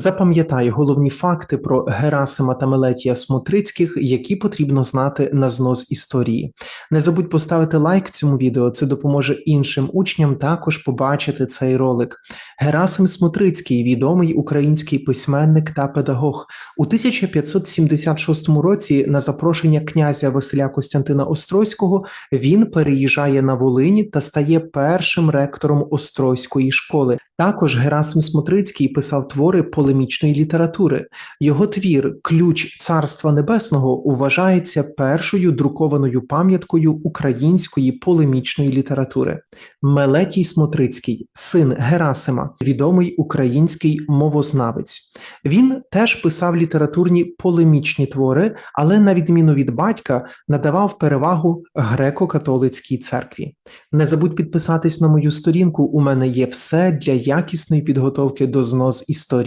Запам'ятай головні факти про Герасима та Мелетія Смотрицьких, які потрібно знати на знос історії. Не забудь поставити лайк цьому відео, це допоможе іншим учням також побачити цей ролик. Герасим Смотрицький, відомий український письменник та педагог. У 1576 році на запрошення князя Василя Костянтина Острозького він переїжджає на Волині та стає першим ректором Острозької школи. Також Герасим Смотрицький писав твори полемічної літератури. Його твір Ключ Царства Небесного вважається першою друкованою пам'яткою української полемічної літератури. Мелетій Смотрицький, син Герасима, відомий український мовознавець. Він теж писав літературні полемічні твори, але на відміну від батька надавав перевагу греко-католицькій церкві. Не забудь підписатись на мою сторінку. У мене є все для якісної підготовки до знос історії.